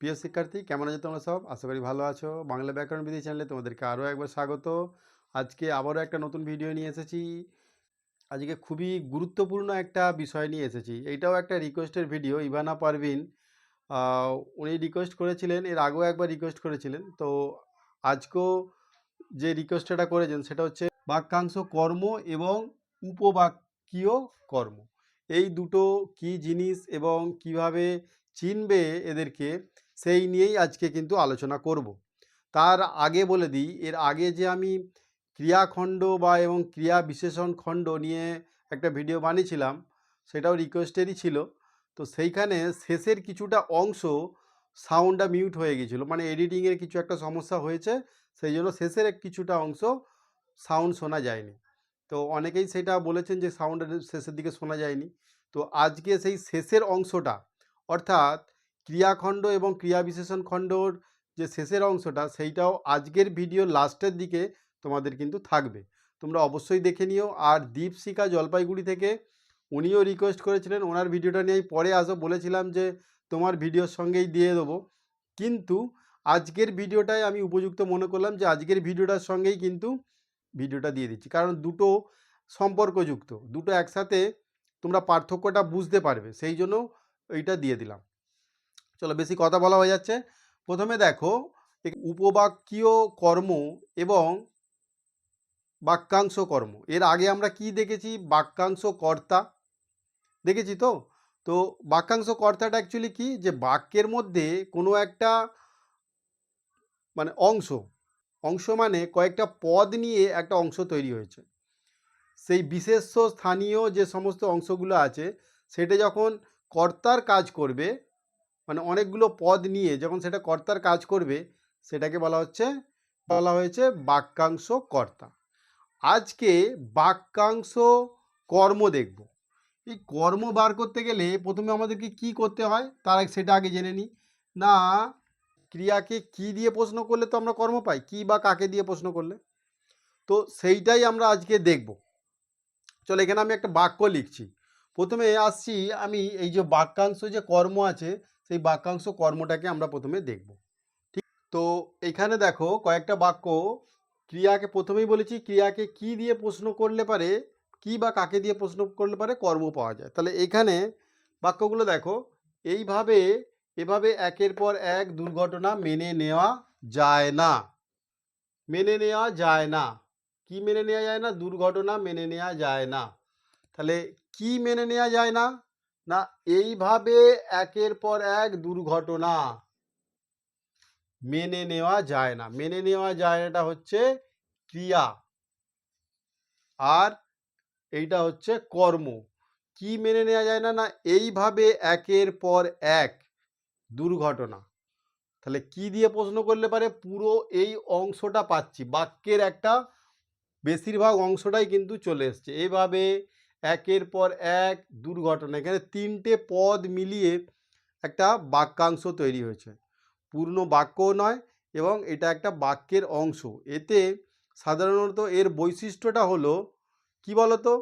প্রিয় শিক্ষার্থী কেমন আছো তোমরা সব? আশা করি ভালো আছো। বাংলা ব্যাকরণ বিধি চ্যানেলে তোমাদেরকে আরও একবার স্বাগত। আজকে আবারও একটা নতুন ভিডিও নিয়ে এসেছি। আজকে খুবই গুরুত্বপূর্ণ একটা বিষয় নিয়ে এসেছি। এইটাও একটা রিকোয়েস্টের ভিডিও ইভানা পারভিন। উনি রিকোয়েস্ট করেছিলেন, এর আগেও একবার রিকোয়েস্ট করেছিলেন। তো আজকেও যে রিকোয়েস্টটা করেছেন, সেটা হচ্ছে বাক্যাংশ কর্ম এবং উপবাক্যীয় কর্ম। এই দুটো কি জিনিস এবং কীভাবে চিনবে এদেরকে? সেই নিয়েই আজকে কিন্তু আলোচনা করব। তার আগে বলে দিই, এর আগে যে আমি ক্রিয়াখণ্ড বা এবং ক্রিয়া বিশেষণ খণ্ড নিয়ে একটা ভিডিও বানিয়েছিলাম, সেটাও রিকোয়েস্টেরই ছিল। তো সেইখানে শেষের কিছুটা অংশ সাউন্ডটা মিউট হয়ে গেছিল। মানে এডিটিংয়ের কিছু একটা সমস্যা হয়েছে, সেই জন্য শেষের কিছুটা অংশ সাউন্ড শোনা যায়নি। তো অনেকেই সেটা বলেছেন যে সাউন্ড শেষের দিকে শোনা যায়নি। তো আজকে সেই শেষের অংশটা, অর্থাৎ ক্রিয়াখণ্ড এবং ক্রিয়া বিশেষণ খণ্ডর যে শেষের অংশটা, সেইটাও আজকের ভিডিও লাস্টের দিকে তোমাদের কিন্তু থাকবে। তোমরা অবশ্যই দেখে নিও। আর দীপশিকা জলপাইগুড়ি থেকে উনিও রিকোয়েস্ট করেছিলেন, ওনার ভিডিওটা নিয়ে পরে আসো বলেছিলাম যে, তোমার ভিডিওর সঙ্গেই দিয়ে দেবো। কিন্তু আজকের ভিডিওটাই আমি উপযুক্ত মনে করলাম যে, আজকের ভিডিওটার সঙ্গেই কিন্তু ভিডিওটা দিয়ে দিচ্ছি। কারণ দুটো সম্পর্কযুক্ত, দুটো একসাথে তোমরা পার্থক্যটা বুঝতে পারবে। সেই জন্য এইটা দিয়ে দিলাম। চলো বেশি কথা বলা হয়ে যাচ্ছে। প্রথমে দেখো উপবাক্যীয় কর্ম এবং বাক্যাংশ কর্ম। এর আগে আমরা কি দেখেছি? বাক্যাংশ কর্তা। দেখেছি তো? তো বাক্যাংশ কর্তাটা অ্যাকচুয়ালি কি? যে বাক্যের মধ্যে কোনো একটা মানে অংশ অংশ মানে কয়েকটা পদ নিয়ে একটা অংশ তৈরি হয়েছে। সেই বিশেষ্য স্থানীয় যে সমস্ত অংশগুলো আছে, সেটা যখন কর্তার কাজ করবে মানে অনেকগুলো পদ নিয়ে যখন সেটা কর্তার কাজ করবে, সেটাকে বলা হচ্ছে, বলা হয়েছে বাক্যাংশ কর্তা। আজকে বাক্যাংশ কর্ম দেখব। এই কর্ম বার করতে গেলে প্রথমে আমাদেরকে কি করতে হয়, তার সেটা আগে জেনে নিই। না, ক্রিয়াকে কি দিয়ে প্রশ্ন করলে তো আমরা কর্ম পাই? কি বা কাকে দিয়ে প্রশ্ন করলে? তো সেইটাই আমরা আজকে দেখব। চলো এখানে আমি একটা বাক্য লিখছি। প্রথমে আসছি আমি এই যে বাক্যাংশ যে কর্ম আছে সেই বাক্যাংশ কর্মটাকে আমরা প্রথমে দেখব। ঠিক, তো এখানে দেখো কয়েকটা বাক্য ক্রিয়াকে প্রথমেই বলেছি, ক্রিয়াকে কি দিয়ে প্রশ্ন করলে পারে, কি বা কাকে দিয়ে প্রশ্ন করলে পারে কর্ম পাওয়া যায়। তাহলে এখানে বাক্যগুলো দেখো, এইভাবে, এভাবে একের পর এক দুর্ঘটনা মেনে নেওয়া যায় না। মেনে নেওয়া যায় না। কি মেনে নেওয়া যায় না? দুর্ঘটনা মেনে নেওয়া যায় না। তাহলে কি মেনে নেওয়া যায় না? না, এইভাবে একের পর এক দুর্ঘটনা মেনে নেওয়া যায় না। মেনে নেওয়া যায় নাটা হচ্ছে ক্রিয়া। আর এইটা হচ্ছে কর্ম। কি মেনে নেওয়া যায় না না, এইভাবে একের পর এক দুর্ঘটনা। তাহলে কি দিয়ে প্রশ্ন করলে পারে, পুরো এই অংশটা পাচ্ছি। বাক্যের একটা বেশিরভাগ অংশটাই কিন্তু চলে এসছে। এইভাবে একের পর এক দুর্ঘটনা। এখানে তিনটে পদ মিলিয়ে একটা বাক্যাংশ তৈরি হয়েছে। পূর্ণ বাক্যও নয় এবং এটা একটা বাক্যের অংশ। এতে সাধারণত এর বৈশিষ্ট্যটা হলো, কি বলতো?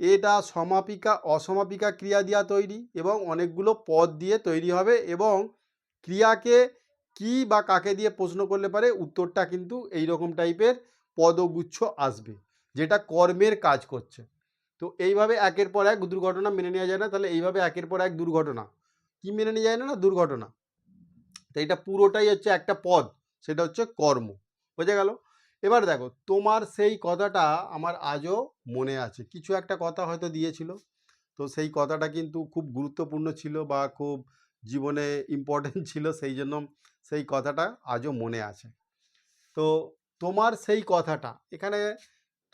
এটা সমাপিকা, অসমাপিকা ক্রিয়া দিয়া তৈরি এবং অনেকগুলো পদ দিয়ে তৈরি হবে এবং ক্রিয়াকে কি বা কাকে দিয়ে প্রশ্ন করলে পারে, উত্তরটা কিন্তু এই রকম টাইপের পদগুচ্ছ আসবে, যেটা কর্মের কাজ করছে। তো এইভাবে একের পর এক দুর্ঘটনা মেনে নেওয়া যায় না, তাহলে এইভাবে একের পর এক দুর্ঘটনা। কি মেনে নেওয়া যায় না? দুর্ঘটনা। তো এটা পুরোটাই হচ্ছে একটা পদ, সেটা হচ্ছে কর্ম। বোঝা গেল? এবার দেখো, তোমার সেই কথাটা আমার আজও মনে আছে। কিছু একটা কথা হয়তো দিয়েছিল, তো সেই কথাটা কিন্তু খুব গুরুত্বপূর্ণ ছিল বা খুব জীবনে ইম্পর্টেন্ট ছিল, সেই জন্য সেই কথাটা আজও মনে আছে। তো তোমার সেই কথাটা, এখানে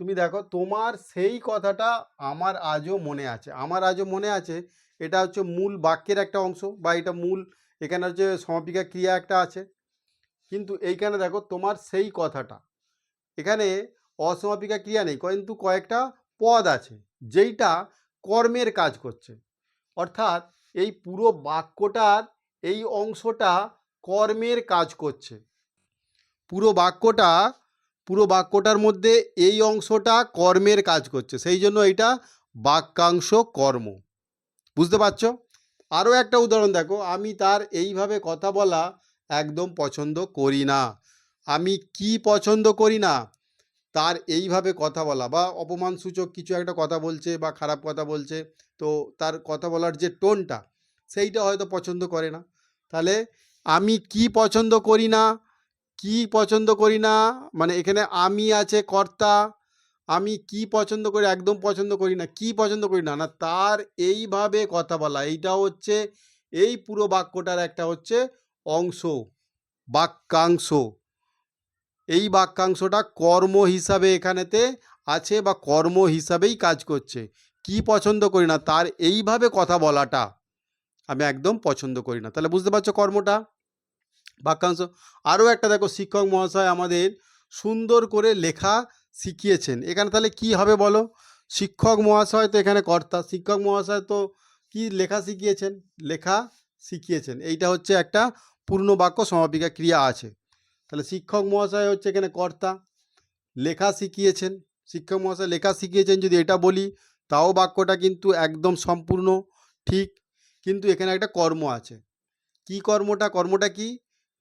তুমি দেখো, তোমার সেই কথাটা আমার আজও মনে আছে। আমার আজও মনে আছে, এটা হচ্ছে মূল বাক্যের একটা অংশ বা এটা মূল, এখানে হচ্ছে সমাপিকা ক্রিয়া একটা আছে। কিন্তু এইখানে দেখো, তোমার সেই কথাটা। এখানে অসমাপিকা ক্রিয়া নেই, কিন্তু কয়েকটা পদ আছে, যেইটা কর্মের কাজ করছে। অর্থাৎ এই পুরো বাক্যটার এই অংশটা কর্মের কাজ করছে। পুরো বাক্যটা পুরো বাক্যটার মধ্যে এই অংশটা কর্মের কাজ করছে, সেই জন্য এটা বাক্যাংশ কর্ম। বুঝতে পারছ? আরও একটা উদাহরণ দেখো, আমি তার এইভাবে কথা বলা একদম পছন্দ করি না। আমি কি পছন্দ করি না, তার এইভাবে কথা বলা বা অপমানসূচক কিছু একটা কথা বলছে বা খারাপ কথা বলছে, তো তার কথা বলার যে টোনটা, সেইটা হয়তো পছন্দ করে না। তাহলে আমি কি পছন্দ করি না কি পছন্দ করি না? মানে এখানে আমি আছে কর্তা, আমি কি পছন্দ করি, একদম পছন্দ করি না, কি পছন্দ করি না না তার এইভাবে কথা বলা। এইটা হচ্ছে, এই পুরো বাক্যটার একটা হচ্ছে অংশ, বাক্যাংশ। এই বাক্যাংশটা কর্ম হিসাবে এখানেতে আছে বা কর্ম হিসাবেই কাজ করছে। কি পছন্দ করি না, তার এইভাবে কথা বলাটা আমি একদম পছন্দ করি না। তাহলে বুঝতে পারছ কর্মটা? বাক্যাংশ। আরও একটা দেখো, শিক্ষক মহাশয় আমাদের সুন্দর করে লেখা শিখিয়েছেন। এখানে তাহলে কি হবে বলো? শিক্ষক মহাশয় তো এখানে কর্তা, শিক্ষক মহাশয় তো কি লেখা শিখিয়েছেন? লেখা শিখিয়েছেন। এইটা হচ্ছে একটা পূর্ণ বাক্য সমাপিকা ক্রিয়া আছে। তাহলে শিক্ষক মহাশয় হচ্ছে এখানে কর্তা, লেখা শিখিয়েছেন। শিক্ষক মহাশয় লেখা শিখিয়েছেন, যদি এটা বলি, তাও বাক্যটা কিন্তু একদম সম্পূর্ণ ঠিক। কিন্তু এখানে একটা কর্ম আছে। কি কর্মটা? কর্মটা কি?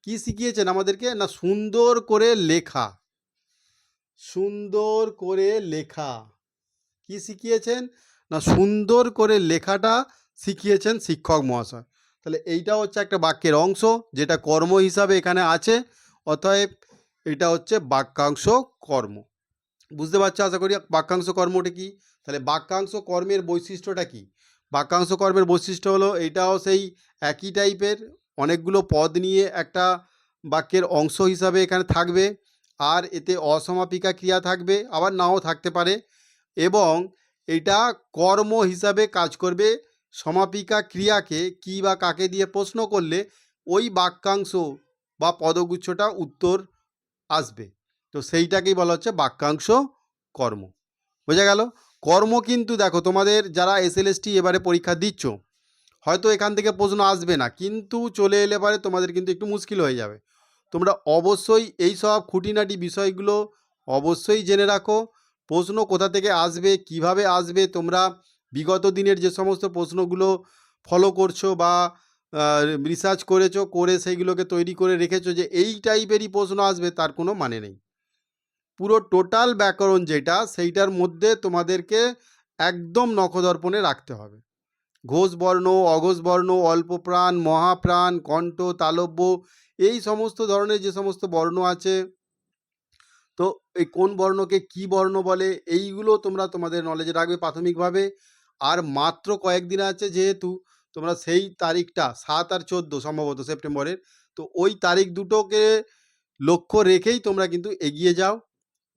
কি শিখিয়েছেন আমাদেরকে? না সুন্দর করে লেখা। সুন্দর করে লেখা। কি শিখিয়েছেন? না সুন্দর করে লেখাটা শিখিয়েছেন শিক্ষক মহাশয়। তাহলে এইটা হচ্ছে একটা বাক্যের অংশ, যেটা কর্ম হিসাবে এখানে আছে, অতএব এটা হচ্ছে বাক্যাংশ কর্ম। বুঝতে পারছ আশা করি? বাক্যাংশ কর্মটা কি? তাহলে বাক্যাংশ কর্মের বৈশিষ্ট্যটা কি? বাক্যাংশ কর্মের বৈশিষ্ট্য হলো, এইটাও সেই একই টাইপের অনেকগুলো পদ নিয়ে একটা বাক্যের অংশ হিসাবে এখানে থাকবে। আর এতে অসমাপিকা ক্রিয়া থাকবে, আবার নাও থাকতে পারে। এবং এটা কর্ম হিসাবে কাজ করবে। সমাপিকা ক্রিয়াকে কি বা কাকে দিয়ে প্রশ্ন করলে ওই বাক্যাংশ বা পদগুচ্ছটা উত্তর আসবে। তো সেইটাকেই বলা হচ্ছে বাক্যাংশ কর্ম। বোঝা গেল? কর্ম কিন্তু দেখো তোমাদের যারা এসএলএসটি এবারে পরীক্ষা দিচ্ছ হয়তো এখান থেকে প্রশ্ন আসবে না, কিন্তু চলে এলে পারে তোমাদের কিন্তু একটু মুশকিল হয়ে যাবে। তোমরা অবশ্যই এই সব খুঁটিনাটি বিষয়গুলো অবশ্যই জেনে রাখো, প্রশ্ন কোথা থেকে আসবে, কীভাবে আসবে, তোমরা বিগত দিনের যে সমস্ত প্রশ্নগুলো ফলো করছ বা রিসার্চ করেছ, করে সেইগুলোকে তৈরি করে রেখেছো যে এই টাইপেরই প্রশ্ন আসবে, তার কোনো মানে নেই। পুরো টোটাল ব্যাকরণ যেটা, সেইটার মধ্যে তোমাদেরকে একদম নখদর্পণে রাখতে হবে। ঘোষ বর্ণ অঘোষ বর্ণ অল্প প্রাণ মহাপ্রাণ, কণ্ঠ, তালব্য, এই সমস্ত ধরনের যে সমস্ত বর্ণ আছে। তো এই কোন বর্ণকে কি বর্ণ বলে, এইগুলো তোমরা তোমাদের নলেজে রাখবে প্রাথমিকভাবে। আর মাত্র কয়েকদিন আছে যেহেতু, তোমরা সেই তারিখটা, সাত আর চোদ্দ সম্ভবত সেপ্টেম্বরের, তো ওই তারিখ দুটোকে লক্ষ্য রেখেই তোমরা কিন্তু এগিয়ে যাও।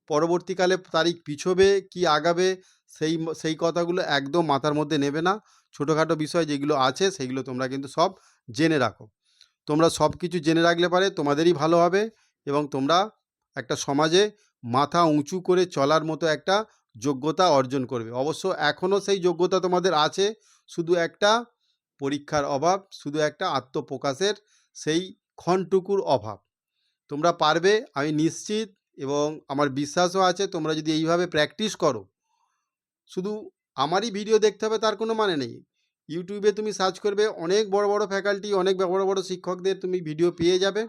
পরবর্তীকালে তারিখ পিছবে, কি আগাবে, সেই সেই কথাগুলো একদম মাথার মধ্যে নেবে না। ছোটোখাটো বিষয় যেগুলো আছে সেইগুলো তোমরা কিন্তু সব জেনে রাখো। তোমরা সব কিছু জেনে রাখলে পারে তোমাদেরই ভালো হবে এবং তোমরা একটা সমাজে মাথা উঁচু করে চলার মতো একটা যোগ্যতা অর্জন করবে। অবশ্য এখনও সেই যোগ্যতা তোমাদের আছে, শুধু একটা পরীক্ষার অভাব, শুধু একটা আত্মপ্রকাশের সেই ক্ষণটুকুর অভাব। তোমরা পারবে, আমি নিশ্চিত এবং আমার বিশ্বাসও আছে তোমরা যদি এইভাবে প্র্যাকটিস করো, শুধু আমারই ভিডিও দেখতে হবে, তার কোনো মানে নেই। ইউটিউবে তুমি সার্চ করবে, অনেক বড় বড় ফ্যাকাল্টি অনেক বড় বড় শিক্ষকদের তুমি ভিডিও পেয়ে যাবে।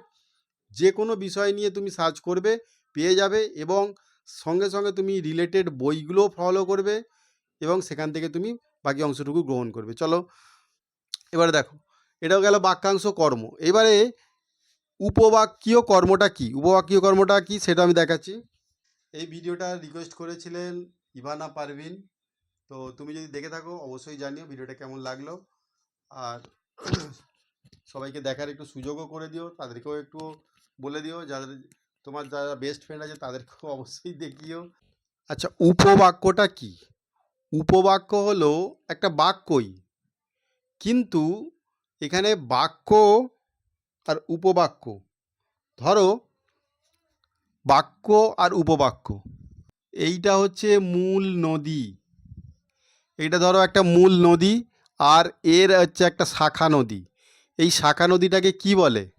যে কোনো বিষয় নিয়ে তুমি সার্চ করবে, পেয়ে যাবে এবং সঙ্গে সঙ্গে তুমি রিলেটেড বইগুলো ফলো করবে এবং সেখান থেকে তুমি বাকি অংশটুকু গ্রহণ করবে। চলো, এবারে দেখো, এটাও গেল বাক্যাংশ কর্ম। এবারে উপবাক্যীয় কর্মটা কি? উপবাক্যীয় কর্মটা কি? সেটা আমি দেখাচ্ছি। এই ভিডিওটা রিকোয়েস্ট করেছিলেন ইভানা পারভিন। তো তুমি যদি দেখে থাকো, অবশ্যই জানিও ভিডিওটা কেমন লাগল। আর সবাইকে দেখার একটু সুযোগও করে দিও, তাদেরকেও একটু বলে দিও, যাদের, তোমার যারা বেস্ট ফ্রেন্ড আছে তাদেরকেও অবশ্যই দেখিও। আচ্ছা উপবাক্যটা কি? উপবাক্য হলো একটা বাক্যই। কিন্তু এখানে বাক্য আর উপবাক্য। ধরো, বাক্য আর উপবাক্য। এইটা হচ্ছে মূল নদী। এইটা ধরো একটা মূল নদী আর এর হচ্ছে একটা শাখা নদী। এই শাখা নদীটাকে কি বলে?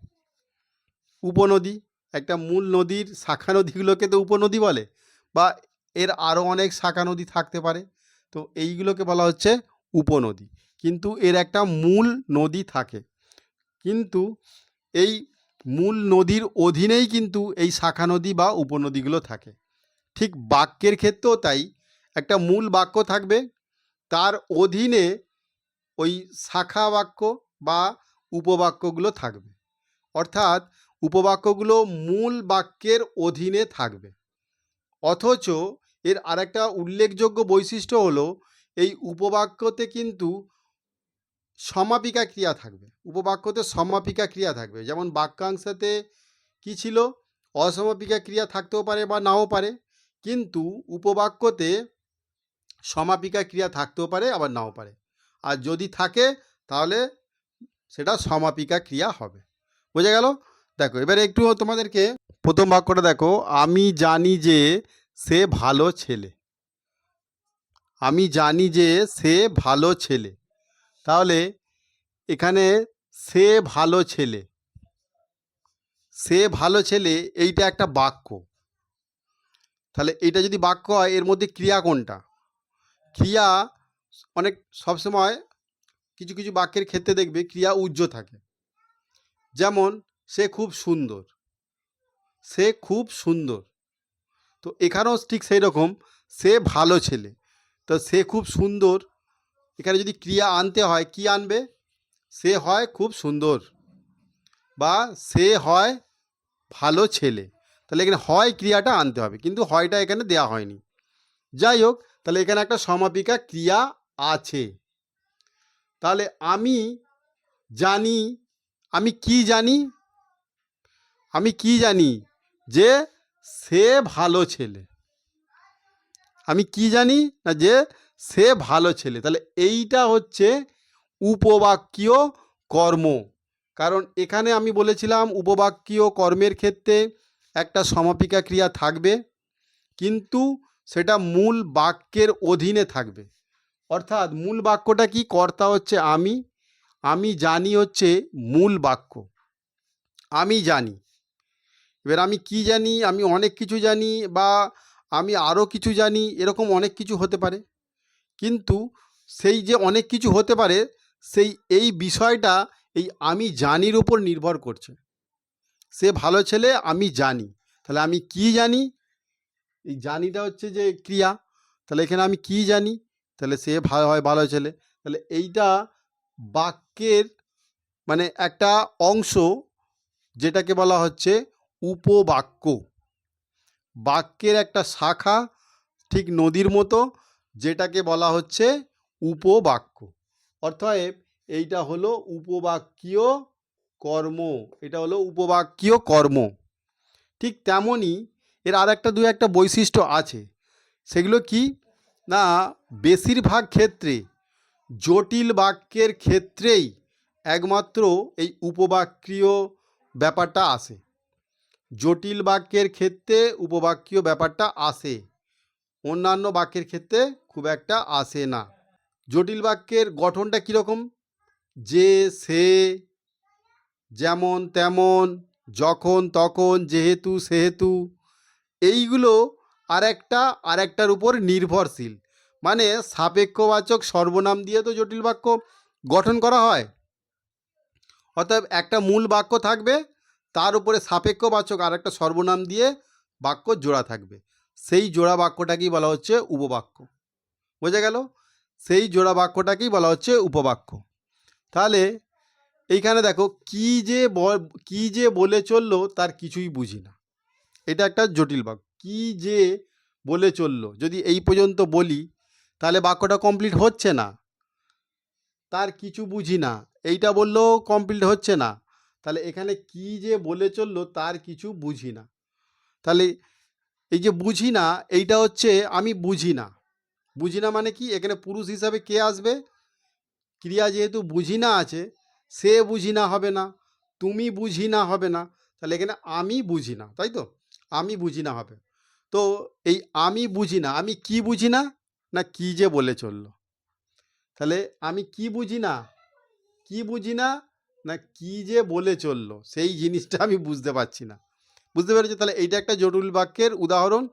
উপনদী। একটা মূল নদীর শাখা নদীগুলোকে তো উপনদী বলে বা এর আরও অনেক শাখা নদী থাকতে পারে। তো এইগুলোকে বলা হচ্ছে উপনদী। কিন্তু এর একটা মূল নদী থাকে। কিন্তু এই মূল নদীর অধীনেই কিন্তু এই শাখা নদী বা উপনদীগুলো থাকে। ঠিক বাক্যের ক্ষেত্রেও তাই। একটা মূল বাক্য থাকবে তার অধীনে ওই শাখা বাক্য বা উপবাক্যগুলো থাকবে। অর্থাৎ উপবাক্যগুলো মূল বাক্যের অধীনে থাকবে। অথচ এর আরেকটা উল্লেখযোগ্য বৈশিষ্ট্য হলো, এই উপবাক্যতে কিন্তু সমাপিকা ক্রিয়া থাকবে। উপবাক্যতে সমাপিকা ক্রিয়া থাকবে। যেমন বাক্যাংশতে কি ছিল? অসমাপিকা ক্রিয়া থাকতেও পারে বা নাও পারে। কিন্তু উপবাক্যতে সমাপিকা ক্রিয়া থাকতেও পারে, আবার নাও পারে। আর যদি থাকে, তাহলে সেটা সমাপিকা ক্রিয়া হবে। বোঝা গেল? দেখো, এবার একটু তোমাদেরকে প্রথম বাক্যটা দেখো, আমি জানি যে সে ভালো ছেলে। আমি জানি যে সে ভালো ছেলে। তাহলে এখানে সে ভালো ছেলে। সে ভালো ছেলে, এইটা একটা বাক্য। তাহলে এইটা যদি বাক্য হয়, এর মধ্যে ক্রিয়া কোনটা? ক্রিয়া অনেক সবসময় কিছু কিছু বাক্যের ক্ষেত্রে দেখবে ক্রিয়া উজ্জ্ব থাকে। যেমন, সে খুব সুন্দর। সে খুব সুন্দর। তো এখানেও ঠিক সেই রকম সে ভালো ছেলে। তো সে খুব সুন্দর, এখানে যদি ক্রিয়া আনতে হয়, কি আনবে? সে হয় খুব সুন্দর বা সে হয় ভালো ছেলে। তাহলে এখানে হয় ক্রিয়াটা আনতে হবে, কিন্তু হয়টা এখানে দেয়া হয়নি। যাই হোক তাহলে এখানে একটা সমাপিকা ক্রিয়া আছে। তাহলে আমি জানি, আমি কি জানি? আমি কি জানি? যে সে ভালো ছেলে। আমি কি জানি না যে সে ভালো ছেলে? তাহলে এইটা হচ্ছে উপবাক্যীয় কর্ম। কারণ এখানে আমি বলেছিলাম উপবাক্যীয় কর্মের ক্ষেত্রে একটা সমাপিকা ক্রিয়া থাকবে। কিন্তু সেটা মূল বাক্যের অধীনে থাকবে। অর্থাৎ মূল বাক্যটা কি? কর্তা হচ্ছে আমি। আমি জানি হচ্ছে মূল বাক্য। আমি জানি। এবার আমি কি জানি? আমি অনেক কিছু জানি বা আমি আরও কিছু জানি, এরকম অনেক কিছু হতে পারে। কিন্তু সেই যে অনেক কিছু হতে পারে, সেই এই বিষয়টা এই আমি জানির উপর নির্ভর করছে। সে ভালো ছেলে, আমি জানি। তাহলে আমি কি জানি? এই জানিটা হচ্ছে যে ক্রিয়া। তাহলে এখানে আমি কি জানি? তাহলে সে ভালো হয় ভালো ছেলে। তাহলে এইটা বাক্যের মানে একটা অংশ যেটাকে বলা হচ্ছে উপবাক্য। বাক্যের একটা শাখা ঠিক নদীর মতো যেটাকে বলা হচ্ছে উপবাক্য। অর্থাৎ এইটা হলো উপবাক্যীয় কর্ম। এটা হলো উপবাক্যীয় কর্ম। ঠিক তেমনই এর আর একটা দু একটা বৈশিষ্ট্য আছে। সেগুলো কি? না, বেশিরভাগ ক্ষেত্রে জটিল বাক্যের ক্ষেত্রেই একমাত্র এই উপবাক্যীয় ব্যাপারটা আসে। জটিল বাক্যের ক্ষেত্রে উপবাক্যীয় ব্যাপারটা আসে, অন্যান্য বাক্যের ক্ষেত্রে খুব একটা আসে না। জটিল বাক্যের গঠনটা কীরকম? যে, সে, যেমন, তেমন, যখন, তখন, যেহেতু, সেহেতু এইগুলো আরেকটা আরেকটার উপর নির্ভরশীল। মানে সাপেক্ষবাচক সর্বনাম দিয়ে তো জটিল বাক্য গঠন করা হয়। অর্থাৎ একটা মূল বাক্য থাকবে, তার উপরে সাপেক্ষবাচক আর একটা সর্বনাম দিয়ে বাক্য জোড়া থাকবে। সেই জোড়া বাক্যটাকেই বলা হচ্ছে উপবাক্য। বোঝা গেল? সেই জোড়া বাক্যটাকেই বলা হচ্ছে উপবাক্য। তাহলে এইখানে দেখো, কি যে কি যে বলে চলল তার কিছুই বুঝি না। এটা একটা জটিল বাক্য। কি যে বলে চলল, যদি এই পর্যন্ত বলি, তাহলে বাক্যটা কমপ্লিট হচ্ছে না। তার কিছু বুঝি না। এইটা বললেও কমপ্লিট হচ্ছে না। তাহলে এখানে কি যে বলে চলল, তার কিছু বুঝি না। তাহলে এই যে বুঝি না, এইটা হচ্ছে আমি বুঝি না। বুঝি না মানে কি? এখানে পুরুষ হিসাবে কে আসবে? ক্রিয়া যেহেতু বুঝি না আছে, সে বুঝি না হবে না, তুমি বুঝি না হবে না, তাহলে এখানে আমি বুঝি না, তাই তো? আমি বুঝি না হবে। তো এই আমি বুঝি না, আমি কি বুঝি না না কি যে বলে চলল? তাহলে আমি কি বুঝি না, কি বুঝি না না কি যে বলে চলল, সেই জিনিসটা আমি বুঝতে পারছি না। বুঝতে পেরেছি? তাহলে এইটা একটা জটিল বাক্যের উদাহরণ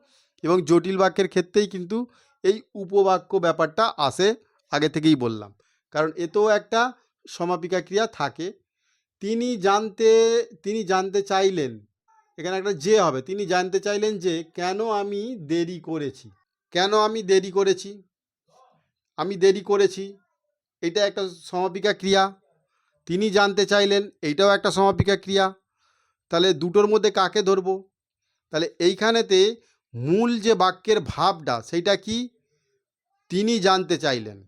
এবং জটিল বাক্যের ক্ষেত্রেই কিন্তু এই উপবাক্য ব্যাপারটা আসে, আগে থেকেই বললাম। কারণ এতেও একটা সমাপিকা ক্রিয়া থাকে। তিনি জানতে তিনি জানতে চাইলেন এখানে একটা যে হবে। তিনি জানতে চাইলেন যে, কেন আমি দেরি করেছি? কেন আমি দেরি করেছি? আমি দেরি করেছি। এটা একটা সমাপিকা ক্রিয়া। তিনি জানতে চাইলেন এইটাও একটা সমাপিকা ক্রিয়া। তাহলে দুটোর মধ্যে কাকে ধরবো? তাহলে এইখানেতে মূল যে বাক্যের ভাবটা সেইটা কি? তিনি জানতে চাইলেন।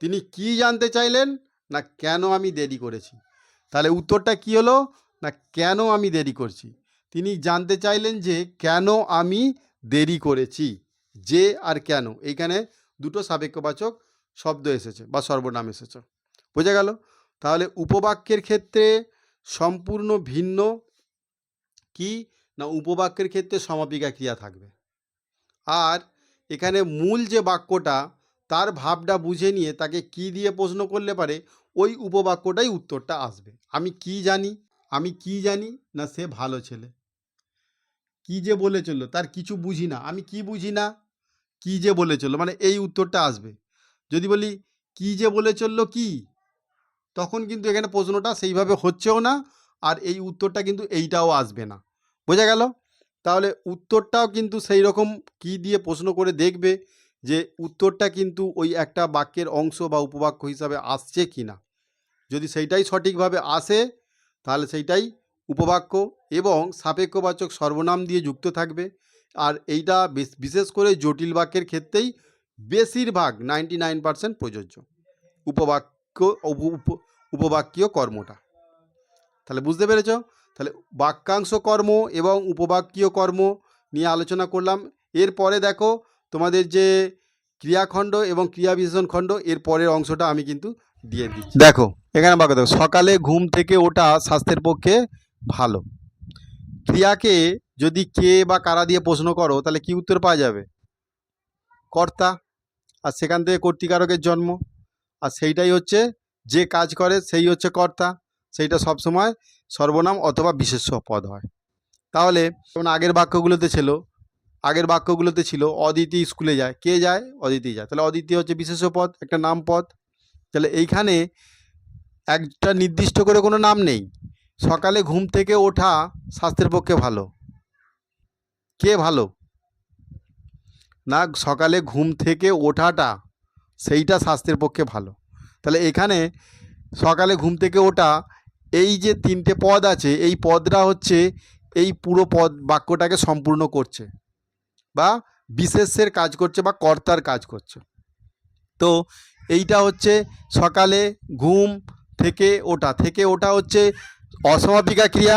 তিনি কি জানতে চাইলেন? না, কেন আমি দেরি করেছি? তাহলে উত্তরটা কি হলো? না কেন আমি দেরি করছি? তিনি জানতে চাইলেন যে কেন আমি দেরি করেছি। যে আর কেন? এইখানে দুটো সাপেক্ষবাচক শব্দ এসেছে বা সর্বনাম এসেছে। বোঝা গেল? তাহলে উপবাক্যের ক্ষেত্রে সম্পূর্ণ ভিন্ন কি না উপবাক্যের ক্ষেত্রে সমাপিকা ক্রিয়া থাকবে? আর এখানে মূল যে বাক্যটা, তার ভাবটা বুঝে নিয়ে তাকে কি দিয়ে প্রশ্ন করলে পারে, ওই উপবাক্যটাই উত্তরটা আসবে। আমি কি জানি? আমি কি জানি না সে ভালো ছেলে। কি যে বলে চলল, তার কিছু বুঝি না। আমি কি বুঝি না? কি যে বলে চলল মানে এই উত্তরটা আসবে। যদি বলি, কি যে বলে চলল কি? তখন কিন্তু এখানে প্রশ্নটা সেইভাবে হচ্ছেও না, আর এই উত্তরটা কিন্তু এইটাও আসবে না। বোঝা গেল? তাহলে উত্তরটাও কিন্তু সেই রকম কি দিয়ে প্রশ্ন করে দেখবে যে উত্তরটা কিন্তু ওই একটা বাক্যের অংশ বা উপবাক্য হিসাবে আসছে কি না যদি সেইটাই সঠিকভাবে আসে তাহলে সেইটাই উপবাক্য এবং সাপেক্ষবাচক সর্বনাম দিয়ে যুক্ত থাকবে। আর এইটা বেশ- বিশেষ করে জটিল বাক্যের ক্ষেত্রেই বেশিরভাগ নাইনটি নাইন পার্সেন্ট প্রযোজ্য। উপবাক্য, উপ- উপ- উপবাক্যীয় কর্মটা। তাহলে বুঝতে পেরেছ? তাহলে বাক্যাংশ কর্ম এবং উপবাক্যীয় কর্ম নিয়ে আলোচনা করলাম। এরপরে দেখো তোমাদের যে ক্রিয়াখণ্ড এবং ক্রিয়া বিশেষণ খণ্ড, এর পরের অংশটা আমি কিন্তু দিয়ে দিচ্ছি। দেখো, এখানে বাক্য দেখো, সকালে ঘুম থেকে ওঠা স্বাস্থ্যের পক্ষে ভালো। ক্রিয়াকে যদি কে বা কারা দিয়ে প্রশ্ন করো, তাহলে কি উত্তর পাওয়া যাবে? কর্তা, আর সেখান থেকে কর্তিকারকের জন্ম। আর সেইটাই হচ্ছে যে কাজ করে, সেই হচ্ছে কর্তা। সেইটা সবসময় সর্বনাম অথবা বিশেষ্য পদ হয়। তাহলে, যেমন আগের বাক্যগুলোতে ছিল, আগের বাক্যগুলোতে ছিল, অদিতি স্কুলে যায়। কে যায়? অদিতি যায়। তাহলে অদিতি হচ্ছে বিশেষ্য পদ, একটা নাম পদ। তাহলে এইখানে একটা নির্দিষ্ট করে কোনো নাম নেই। সকালে ঘুম থেকে ওঠা স্বাস্থ্যের পক্ষে ভালো। কে ভালো? না, সকালে ঘুম থেকে ওঠাটা সেইটা স্বাস্থ্যের পক্ষে ভালো। তাহলে এখানে সকালে ঘুম থেকে ওঠা এই যে তিনটে পদ আছে, এই পদটা হচ্ছে এই পুরো পদ বাক্যটাকে সম্পূর্ণ করছে বা বিশেষের কাজ করছে বা কর্তার কাজ করছে। তো এইটা হচ্ছে সকালে ঘুম থেকে ওটা থেকে ওটা হচ্ছে অসমাপিকা ক্রিয়া।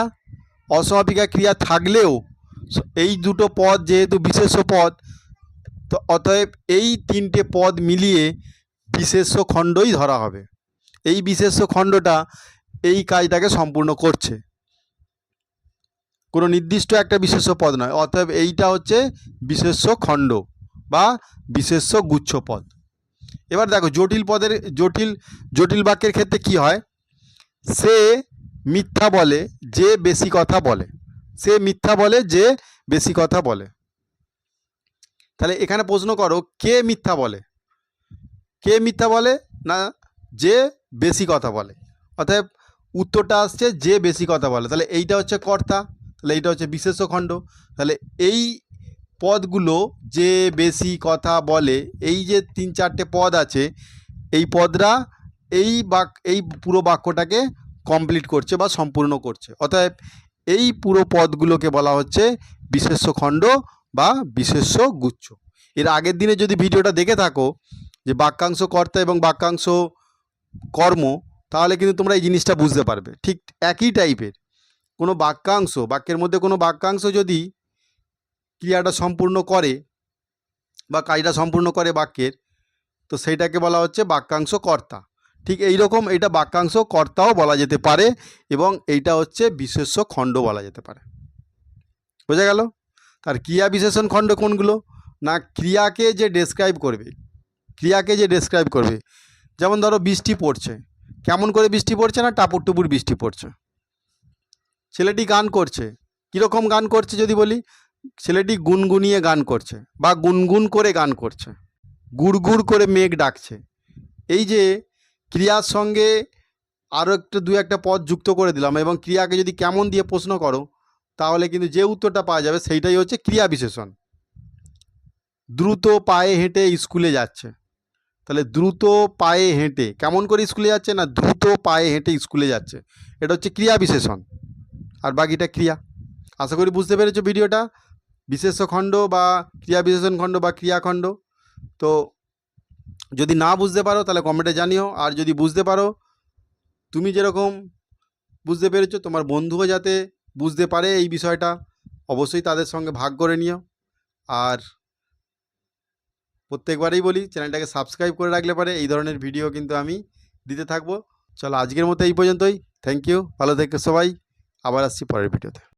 অসমাপিকা ক্রিয়া থাকলেও এই দুটো পদ যেহেতু বিশেষ পদ, তো অতএব এই তিনটে পদ মিলিয়ে বিশেষ্য খণ্ডই ধরা হবে। এই বিশেষ্য খণ্ডটা এই কাজটাকে সম্পূর্ণ করছে। কোনো নির্দিষ্ট একটা বিশেষ্য পদ নয়, অতএব এইটা হচ্ছে বিশেষ্য খণ্ড বা বিশেষ্য গুচ্ছ পদ। এবার দেখো জটিল পদের, জটিল জটিল বাক্যের ক্ষেত্রে কি হয়? সে মিথ্যা বলে, যে বেশি কথা বলে। সে মিথ্যা বলে, যে বেশি কথা বলে। তাহলে এখানে প্রশ্ন করো, কে মিথ্যা বলে? কে মিথ্যা বলে না যে বেশি কথা বলে? অতএব উত্তরটা আসছে, যে বেশি কথা বলে। তাহলে এইটা হচ্ছে কর্তা, তাহলে এইটা হচ্ছে বিশেষ্য খণ্ড তাহলে এই পদগুলো যে বেশি কথা বলে, এই যে তিন চারটে পদ আছে, এই পদরা এই বাক, এই পুরো বাক্যটাকে কমপ্লিট করছে বা সম্পূর্ণ করছে। অতএব এই পুরো পদগুলোকে বলা হচ্ছে বিশেষ্য খণ্ড বা বিশেষ্য গুচ্ছ। এর আগের দিনে যদি ভিডিওটা দেখে থাকো যে বাক্যাংশ কর্তা এবং বাক্যাংশ কর্ম, তাহলে কিন্তু তোমরা এই জিনিসটা বুঝতে পারবে। ঠিক একই টাইপের কোনো বাক্যাংশ, বাক্যের মধ্যে কোনো বাক্যাংশ যদি ক্রিয়াটা সম্পূর্ণ করে বা কাজটা সম্পূর্ণ করে বাক্যের, তো সেইটাকে বলা হচ্ছে বাক্যাংশ কর্তা। ঠিক এই রকম এইটা বাক্যাংশ কর্তাও বলা যেতে পারে এবং এইটা হচ্ছে বিশেষ্য খণ্ড বলা যেতে পারে। বোঝা গেল? তার ক্রিয়া বিশেষণ খণ্ড কোনগুলো? না, ক্রিয়াকে যে ডেসক্রাইব করবে, ক্রিয়াকে যে ডেসক্রাইব করবে, যেমন ধরো বৃষ্টি পড়ছে, কেমন করে বৃষ্টি পড়ছে না টাপুর টুপুর বৃষ্টি পড়ছে? ছেলেটি গান করছে, কীরকম গান করছে যদি বলি? ছেলেটি গুনগুনিয়ে গান করছে বা গুনগুন করে গান করছে। গুড়গুড় করে মেঘ ডাকছে। এই যে ক্রিয়ার সঙ্গে আরও একটু দু একটা পদ যুক্ত করে দিলাম এবং ক্রিয়াকে যদি কেমন দিয়ে প্রশ্ন করো, তাহলে কিন্তু যে উত্তরটা পাওয়া যাবে সেইটাই হচ্ছে ক্রিয়া বিশেষণ। দ্রুত পায়ে হেঁটে স্কুলে যাচ্ছে। তাহলে দ্রুত পায়ে হেঁটে, কেমন করে স্কুলে যাচ্ছে না দ্রুত পায়ে হেঁটে স্কুলে যাচ্ছে? এটা হচ্ছে ক্রিয়া বিশেষণ। আর বাকিটা ক্রিয়া। আশা করি বুঝতে পেরেছ ভিডিওটা। বিশেষ্য খণ্ড বা ক্রিয়া বিশেষণ খণ্ড বা ক্রিয়াখণ্ড। তো যদি না বুঝতে পারো, তাহলে কমেন্টে জানিও। আর যদি বুঝতে পারো, তুমি যেরকম বুঝতে পেরেছ, তোমার বন্ধুও যাতে বুঝতে পারে এই বিষয়টা, অবশ্যই তাদের সঙ্গে ভাগ করে নিও। আর প্রত্যেকবারেই বলি, চ্যানেলটাকে সাবস্ক্রাইব করে রাখলে পারে, এই ধরনের ভিডিও কিন্তু আমি দিতে থাকব। চলো আজকের মতো এই পর্যন্তই। থ্যাংক ইউ ভালো থেকে সবাই। আবার আসছি পরের ভিডিওতে।